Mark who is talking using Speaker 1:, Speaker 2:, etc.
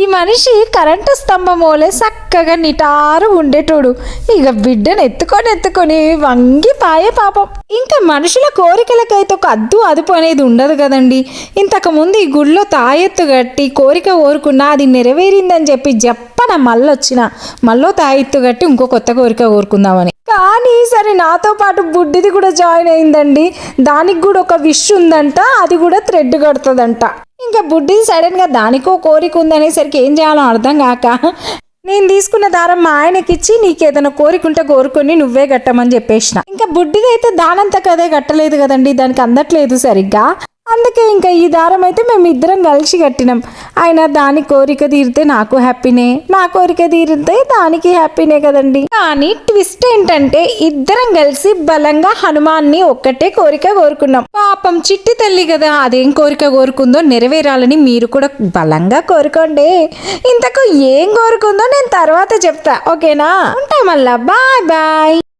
Speaker 1: ఈ మనిషి కరెంటు స్తంభం చక్కగా నిటారు ఉండేటోడు. ఇక బిడ్డను ఎత్తుకొని ఎత్తుకొని వంగి పాయే పాపం. ఇంకా మనుషుల కోరికలకైతే ఒక అద్దు అదుపు అనేది ఉండదు కదండి. ఇంతకుముందు ఈ గుడిలో తాయెత్తు కట్టి కోరిక కోరుకున్నా అది నెరవేరిందని చెప్పి జప్పన మళ్ళొచ్చిన మళ్ళీ తాయెత్తు కట్టి ఇంకో కొత్త కోరిక కోరుకుందామని. కానీ సరే నాతో పాటు బుడ్డిది కూడా జాయిన్ అయిందండి. దానికి కూడా ఒక విష్ ఉందంట అది కూడా థ్రెడ్ కడుతుందంట. ఇంకా బుడ్డి సడన్గా దానికో కోరిక ఉందనేసరికి ఏం చేయాలో అర్థం కాక నేను తీసుకున్న దారం మా ఆయనకి ఇచ్చి నీకేదైనా కోరిక కోరుకొని నువ్వే కట్టమని చెప్పేసిన. ఇంకా బుడ్డిదైతే దానంత కదే కట్టలేదు కదండి దానికి అందట్లేదు సరిగ్గా. అందుకే ఇంకా ఈ దారం అయితే మేము ఇద్దరం కలిసి కట్టినాం. ఆయన దాని కోరిక తీరితే నాకు హ్యాపీనే. నా కోరిక తీరితే దానికి హ్యాపీనే కదండి. కానీ ట్విస్ట్ ఏంటంటే ఇద్దరం కలిసి బలంగా హనుమాన్ని ఒక్కటే కోరిక కోరుకున్నాం. పాపం చిట్టి తల్లి కదా అదేం కోరిక కోరుకుందో నెరవేరాలని మీరు కూడా బలంగా కోరుకోండి. ఇంతకు ఏం కోరుకుందో నేను తర్వాత చెప్తా. ఓకేనా? ఉంటా మళ్ళా. Bye bye.